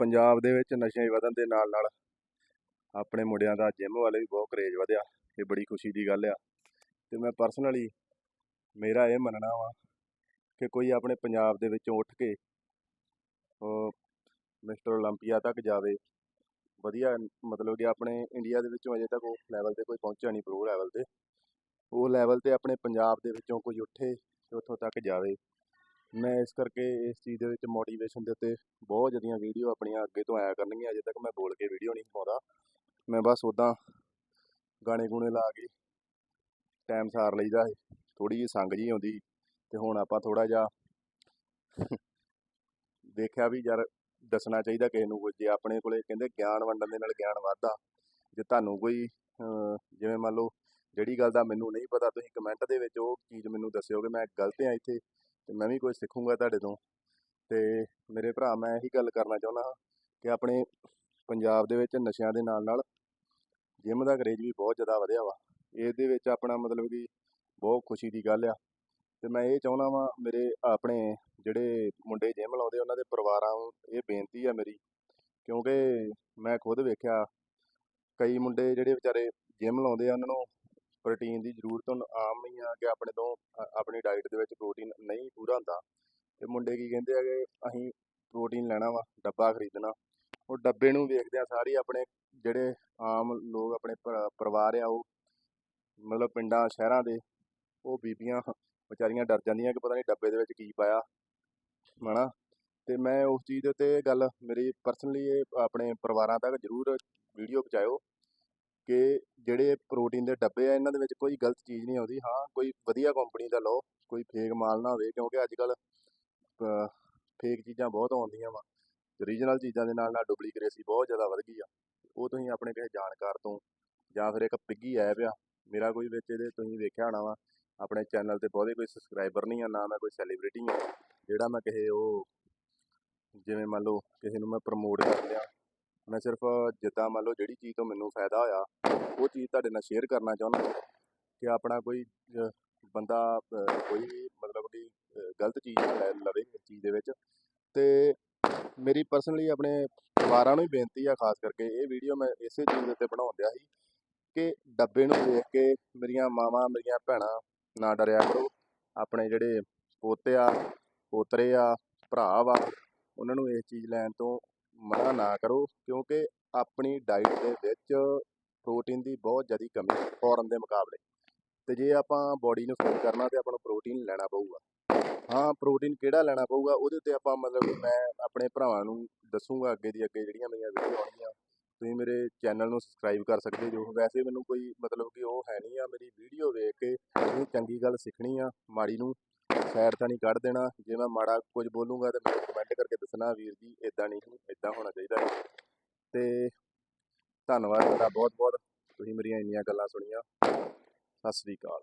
ਪੰਜਾਬ ਦੇ ਵਿੱਚ ਨਸ਼ੇ ਵਧਣ ਦੇ ਨਾਲ ਨਾਲ ਆਪਣੇ ਮੁੰਡਿਆਂ ਦਾ ਜਿੰਮ ਵਾਲੇ ਵੀ ਬਹੁਤ ਕਰੇਜ ਵਧਿਆ, ਇਹ ਬੜੀ ਖੁਸ਼ੀ ਦੀ ਗੱਲ ਆ। ਤੇ ਮੈਂ ਪਰਸਨਲੀ ਮੇਰਾ ਇਹ ਮੰਨਣਾ ਵਾ ਕਿ ਕੋਈ ਆਪਣੇ ਪੰਜਾਬ ਦੇ ਵਿੱਚੋਂ ਉੱਠ ਕੇ ਉਹ ਮਿਸਟਰ 올림픽ਆ ਤੱਕ ਜਾਵੇ, ਵਧੀਆ ਮਤਲਬ ਕਿ ਆਪਣੇ ਇੰਡੀਆ ਦੇ ਵਿੱਚੋਂ ਅਜੇ ਤੱਕ ਉਹ ਲੈਵਲ ਤੇ ਕੋਈ ਪਹੁੰਚਿਆ ਨਹੀਂ ਪ੍ਰੋ ਲੈਵਲ ਤੇ। ਉਹ ਲੈਵਲ ਤੇ ਆਪਣੇ ਪੰਜਾਬ ਦੇ ਵਿੱਚੋਂ ਕੋਈ ਉੱਠੇ ਤੇ ਉੱਥੋਂ ਤੱਕ ਜਾਵੇ। ਮੈਂ ਇਸ ਕਰਕੇ ਇਸ ਚੀਜ਼ ਦੇ ਵਿੱਚ ਮੋਟੀਵੇਸ਼ਨ ਦੇ ਉੱਤੇ ਬਹੁਤ ਜਿਹੜੀਆਂ ਵੀਡੀਓ ਆਪਣੀਆਂ ਅੱਗੇ ਤੋਂ ਆਇਆ ਕਰਨਗੀਆਂ, ਅਜੇ ਤੱਕ ਮੈਂ ਬੋਲ ਕੇ ਵੀਡੀਓ ਨਹੀਂ ਪਾਉਂਦਾ ਮੈਂ ਬਸ ਉੱਦਾਂ ਗਾਣੇ ਗੂਣੇ ਲਾ ਕੇ ਟਾਈਮ ਸਾਰ ਲਈਦਾ ਹੈ ਥੋੜੀ ਜਿਹੀ ਸੰਗ ਜੀ ਆਉਂਦੀ ਤੇ ਹੁਣ ਆਪਾਂ ਥੋੜਾ ਜਿਹਾ ਦੇਖਿਆ ਵੀ ਯਾਰ ਦੱਸਣਾ ਚਾਹੀਦਾ ਕਿਸੇ ਨੂੰ ਕੋਈ ਜੇ ਆਪਣੇ ਕੋਲੇ ਕਹਿੰਦੇ ਗਿਆਨ ਵੰਡਣ ਦੇ ਨਾਲ ਗਿਆਨ ਵੱਧਦਾ, ਜੇ ਤੁਹਾਨੂੰ ਕੋਈ ਜਿਵੇਂ ਮੰਨ ਲਓ ਜਿਹੜੀ ਗੱਲ ਦਾ ਮੈਨੂੰ ਨਹੀਂ ਪਤਾ, ਤੁਸੀਂ ਕਮੈਂਟ ਦੇ ਵਿੱਚ ਉਹ ਚੀਜ਼ ਮੈਨੂੰ ਦੱਸਿਓ ਕਿ ਮੈਂ ਗਲਤ ਹਾਂ ਇੱਥੇ। ਤੇ ਮੈਂ ਵੀ ਕੁਝ ਸਿੱਖੂੰਗਾ ਤੁਹਾਡੇ ਤੋਂ। ਤੇ ਮੇਰੇ ਭਰਾ, ਮੈਂ ਇਹੀ ਗੱਲ ਕਰਨਾ ਚਾਹੁੰਦਾ ਹਾਂ ਕਿ ਆਪਣੇ ਪੰਜਾਬ ਦੇ ਵਿੱਚ ਨਸ਼ਿਆਂ ਦੇ ਨਾਲ ਨਾਲ ਜਿਮ ਦਾ ਕਰੇਜ ਵੀ ਬਹੁਤ ਜ਼ਿਆਦਾ ਵਧਿਆ ਵਾ। ਇਹਦੇ ਵਿੱਚ ਆਪਣਾ ਮਤਲਬ ਕਿ ਬਹੁਤ ਖੁਸ਼ੀ ਦੀ ਗੱਲ ਆ। ਤੇ ਮੈਂ ਇਹ ਚਾਹੁੰਦਾ ਵਾਂ, ਮੇਰੇ ਆਪਣੇ ਜਿਹੜੇ ਮੁੰਡੇ ਜਿਮ ਲਾਉਂਦੇ, ਉਹਨਾਂ ਦੇ ਪਰਿਵਾਰਾਂ ਨੂੰ ਇਹ ਬੇਨਤੀ ਆ ਮੇਰੀ, ਕਿਉਂਕਿ ਮੈਂ ਖੁਦ ਵੇਖਿਆ ਕਈ ਮੁੰਡੇ ਜਿਹੜੇ ਵਿਚਾਰੇ ਜਿਮ ਲਾਉਂਦੇ ਆ, ਉਹਨਾਂ ਨੂੰ ਪ੍ਰੋਟੀਨ ਦੀ ਜ਼ਰੂਰਤ ਹੁਣ ਆਮ ਹੀ ਆ ਕਿ ਆਪਣੇ ਤੋਂ ਆਪਣੀ ਡਾਈਟ ਦੇ ਵਿੱਚ ਪ੍ਰੋਟੀਨ ਨਹੀਂ ਪੂਰਾ ਹੁੰਦਾ। ਤੇ ਮੁੰਡੇ ਕੀ ਕਹਿੰਦੇ ਆ ਕਿ ਅਸੀਂ ਪ੍ਰੋਟੀਨ ਲੈਣਾ ਵਾ, ਡੱਬਾ ਖਰੀਦਣਾ। ਉਹ ਡੱਬੇ ਨੂੰ ਵੇਖਦੇ ਆ ਸਾਰੇ ਆਪਣੇ ਜਿਹੜੇ ਆਮ ਲੋਕ ਆਪਣੇ ਪਰਿਵਾਰ ਆ ਉਹ, ਮਤਲਬ ਪਿੰਡਾਂ, ਸ਼ਹਿਰਾਂ ਦੇ, ਉਹ ਬੀਬੀਆਂ ਵਿਚਾਰੀਆਂ ਡਰ ਜਾਂਦੀਆਂ ਕਿ ਪਤਾ ਨਹੀਂ ਡੱਬੇ ਦੇ ਵਿੱਚ ਕੀ ਪਾਇਆ, ਹਨਾ। ਤੇ ਮੈਂ ਉਸ ਚੀਜ਼ ਦੇ ਉੱਤੇ ਇਹ ਗੱਲ ਮੇਰੀ ਪਰਸਨਲੀ ਇਹ ਆਪਣੇ ਪਰਿਵਾਰਾਂ ਤੱਕ ਜ਼ਰੂਰ ਵੀਡੀਓ ਪਹੁੰਚਾਇਓ। ਕਿ ਜਿਹੜੇ ਪ੍ਰੋਟੀਨ ਦੇ ਡੱਬੇ ਆ, ਇਹਨਾਂ ਦੇ ਵਿੱਚ ਕੋਈ ਗਲਤ ਚੀਜ਼ ਨਹੀਂ ਆਉਂਦੀ। ਹਾਂ, ਕੋਈ ਵਧੀਆ ਕੰਪਨੀ ਦਾ ਲਓ, ਕੋਈ ਫੇਕ ਮਾਲ ਨਾ ਹੋਵੇ, ਕਿਉਂਕਿ ਅੱਜ ਕੱਲ ਫੇਕ ਚੀਜ਼ਾਂ ਬਹੁਤ ਆਉਂਦੀਆਂ ਵਾ। ਰੀਜਨਲ ਚੀਜ਼ਾਂ ਦੇ ਨਾਲ ਨਾਲ ਡੁਪਲੀਕੇਸੀ ਬਹੁਤ ਜ਼ਿਆਦਾ ਵਧ ਗਈ ਆ। ਉਹ ਤੁਸੀਂ ਆਪਣੇ ਕਿਸੇ ਜਾਣਕਾਰ ਤੋਂ ਜਾਂ ਫਿਰ ਇੱਕ ਪਿੱਗੀ ਐਪ ਆ, ਮੇਰਾ ਕੋਈ ਵਿੱਚ ਇਹਦੇ ਤੁਸੀਂ ਵੇਖਿਆ ਹੋਣਾ ਵਾ, ਆਪਣੇ ਚੈਨਲ ਤੇ ਬਹੁਤੇ ਕੋਈ ਸਬਸਕ੍ਰਾਈਬਰ ਨਹੀਂ ਆ, ਨਾ ਮੈਂ ਕੋਈ ਸੈਲੀਬ੍ਰਿਟੀ ਆ, ਜਿਹੜਾ ਮੈਂ ਕਿਸੇ ਉਹ ਜਿਵੇਂ ਮੰਨ ਲਓ, ਕਿਸੇ ਨੂੰ ਮੈਂ ਪ੍ਰਮੋਟ ਕਰ ਲਿਆ। ਮੈਂ ਸਿਰਫ ਜਿੱਦਾਂ ਮੰਨ ਲਓ ਜਿਹੜੀ ਚੀਜ਼ ਤੋਂ ਮੈਨੂੰ ਫਾਇਦਾ ਹੋਇਆ ਉਹ ਚੀਜ਼ ਤੁਹਾਡੇ ਨਾਲ ਸ਼ੇਅਰ ਕਰਨਾ ਚਾਹੁੰਦਾ ਕਿ ਆਪਣਾ ਕੋਈ ਅਹ, ਬੰਦਾ ਅਹ, ਕੋਈ ਵੀ ਮਤਲਬ ਕਿ ਅਹ, ਗਲਤ ਚੀਜ਼ ਨਾ ਲੈ ਲਵੇ ਇਸ ਚੀਜ਼ ਦੇ ਵਿੱਚ। ਤੇ ਮੇਰੀ ਪਰਸਨਲੀ ਆਪਣੇ ਪਰਿਵਾਰਾਂ ਨੂੰ ਹੀ ਬੇਨਤੀ ਆ ਖਾਸ ਕਰਕੇ ਇਹ ਵੀਡੀਓ ਮੈਂ ਇਸੇ ਚੀਜ਼ ਦੇ ਉੱਤੇ ਬਣਾਉਣ ਡਿਆ ਸੀ ਕਿ ਡੱਬੇ ਨੂੰ ਦੇਖ ਕੇ ਮੇਰੀਆਂ ਮਾਵਾਂ ਮੇਰੀਆਂ ਭੈਣਾਂ ਨਾ ਡਰਿਆ ਕਰੋ। ਆਪਣੇ ਜਿਹੜੇ ਪੋਤੇ ਆ ਪੋਤਰੇ ਆ ਭਰਾ ਵਾ ਉਹਨਾਂ ਨੂੰ ਇਸ ਚੀਜ਼ ਲੈਣ ਤੋਂ ਮਨਾ ਨਾ ਕਰੋ, ਕਿਉਂਕਿ ਆਪਣੀ ਡਾਈਟ ਦੇ ਵਿੱਚ ਪ੍ਰੋਟੀਨ ਦੀ ਬਹੁਤ ਜ਼ਿਆਦਾ ਕਮੀ ਹੈ ਫੋਰਨ ਦੇ ਮੁਕਾਬਲੇ। ਤੇ ਜੇ ਆਪਾਂ ਬਾਡੀ ਨੂੰ ਫਿਟ ਕਰਨਾ ਤੇ ਆਪਾਂ ਨੂੰ ਪ੍ਰੋਟੀਨ ਲੈਣਾ ਪਊਗਾ। ਹਾਂ ਪ੍ਰੋਟੀਨ ਕਿਹੜਾ ਲੈਣਾ ਪਊਗਾ, ਉਹਦੇ ਉੱਤੇ ਆਪਾਂ ਮਤਲਬ ਮੈਂ ਆਪਣੇ ਭਰਾਵਾਂ ਨੂੰ ਦੱਸੂਗਾ ਅੱਗੇ ਦੀ ਅੱਗੇ ਜਿਹੜੀਆਂ ਮੇਰੀਆਂ ਵੀਡੀਓ ਆਉਣਗੀਆਂ ਤੁਸੀਂ ਮੇਰੇ ਚੈਨਲ ਨੂੰ ਸਬਸਕ੍ਰਾਈਬ ਕਰ ਸਕਦੇ ਜੋ ਵੈਸੇ ਮੈਨੂੰ ਕੋਈ ਮਤਲਬ ਕਿ ਉਹ ਹੈ ਨਹੀਂ ਆ, ਮੇਰੀ ਵੀਡੀਓ ਵੇਖ ਕੇ ਤੁਸੀਂ ਚੰਗੀ ਗੱਲ ਸਿੱਖਣੀ ਆ ਮਾੜੀ ਨੂੰ। ਸਾਈਡ ਤਾਂ ਨਹੀਂ ਕੱਢ ਦੇਣਾ। ਜੇ ਮੈਂ ਮਾੜਾ ਕੁਝ ਬੋਲੂੰਗਾ ਤਾਂ ਮੈਨੂੰ ਕਮੈਂਟ ਕਰਕੇ ਦੱਸਣਾ ਵੀਰ ਜੀ ਇਦਾਂ ਨਹੀਂ ਇਦਾਂ ਹੋਣਾ ਚਾਹੀਦਾ ਹੈ। ਤੇ ਧੰਨਵਾਦ ਤੁਹਾਡਾ ਬਹੁਤ ਬਹੁਤ ਤੁਸੀਂ ਮੇਰੀਆਂ ਇੰਨੀਆਂ ਗੱਲਾਂ ਸੁਣੀਆਂ। ਸਤਿ ਸ੍ਰੀ ਅਕਾਲ।